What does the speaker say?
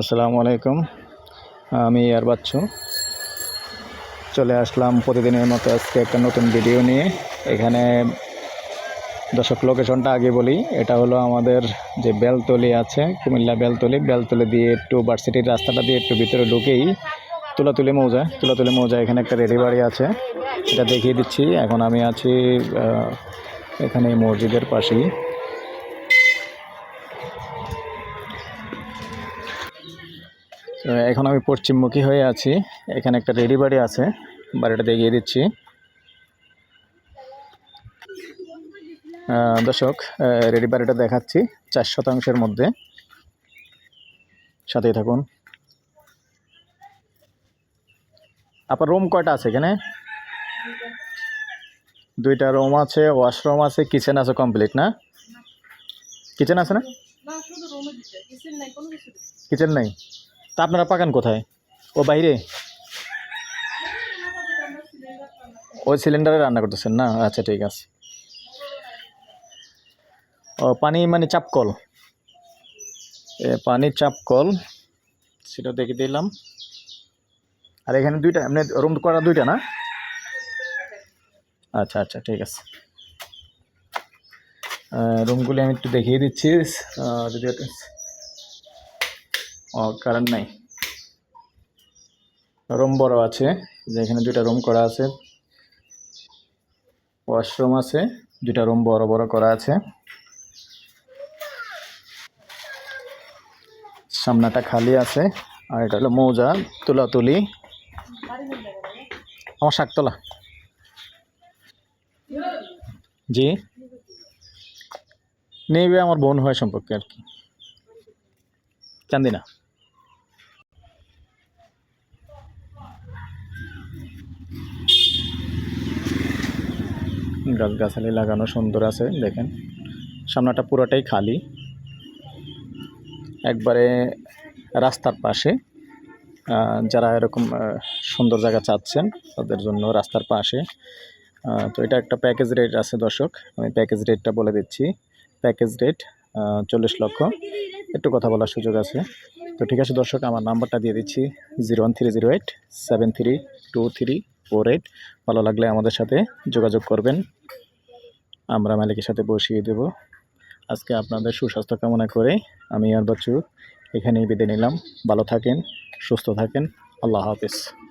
আসসালামু আলাইকুম। আমি আর বাচ্চু। চলে আসলাম প্রতিদিনের মতো আজকে একটা নতুন ভিডিও নিয়ে। এখানে দর্শক লোকেশনটা আগে বলি, এটা হলো আমাদের যে বেলতলি আছে, কুমিল্লা বেলতলি। বেলতলি দিয়ে একটু ভার্সিটির রাস্তাটা দিয়ে একটু ভিতরে ঢুকেই তুলাতুলি মৌজা। তুলাতুলি মৌজা এখানে একটা রেডি বাড়ি আছে, এটা দেখিয়ে দিচ্ছি। এখন আমি আছি এখানে মসজিদের পাশেই। তো এখন আমি পশ্চিমমুখী হয়ে আছি। এখানে একটা রেডি বাড়ি আছে বাড়িটা দেখিয়ে দিচ্ছি। দর্শক রেডি বাড়িটা দেখাচ্ছি চার শতাংশের মধ্যে। সাথেই থাকুন। আপনার রুম কয়টা আছে এখানে? দুইটা রুম আছে ওয়াশরুম আছে কিচেন আছে কমপ্লিট না? কিচেন আছে না? কিচেন নাই? তা আপনারা পাকান কোথায়? ও বাইরে? ওই সিলিন্ডারে রান্না করতেছেন না? আচ্ছা ঠিক আছে। ও, পানি মানে চাপকল। এ পানির চাপকল, সেটা দেখে দিলাম। আর এখানে দুইটা এমনি রুম করা দুইটা না? আচ্ছা আচ্ছা ঠিক আছে। রুমগুলি আমি একটু দেখিয়ে দিচ্ছি। যদি কারেন্ট নাই। রুম বড় আছে যেখানে দুইটা রুম করা আছে। ওয়াশরুম আছে, দুইটা রুম বড় বড় করা আছে। সামনাটা খালি আছে, আর এটা হলো মৌজা লাগে না আমার শাকতলা জি? নেবে আমার বোন হয় সম্পর্কে আর কি। চান্দিনা। গাছগাছালি লাগানো সুন্দর আছে, দেখেন। সামনাটা পুরোটাই খালি। একবারে রাস্তার পাশে যারা এরকম সুন্দর জায়গা চাচ্ছেন, তাদের জন্য রাস্তার পাশে। তো এটা একটা প্যাকেজ রেট আছে দর্শক, আমি প্যাকেজ রেটটা বলে দিচ্ছি। প্যাকেজ রেট চল্লিশ লক্ষ। একটু কথা বলার সুযোগ আছে। তো ঠিক আছে দর্শক, আমার নাম্বারটা দিয়ে দিচ্ছি zero one three zero eight seven three two three four eight ভালো লাগলে আমাদের সাথে যোগাযোগ করবেন। আমরা মালিকের সাথে বসিয়ে দেব। আজকে আপনাদের সুস্বাস্থ্য কামনা করে আমি আর বাচ্চু এখানেই বেঁধে নিলাম। ভালো থাকেন, সুস্থ থাকেন। আল্লাহ হাফিজ।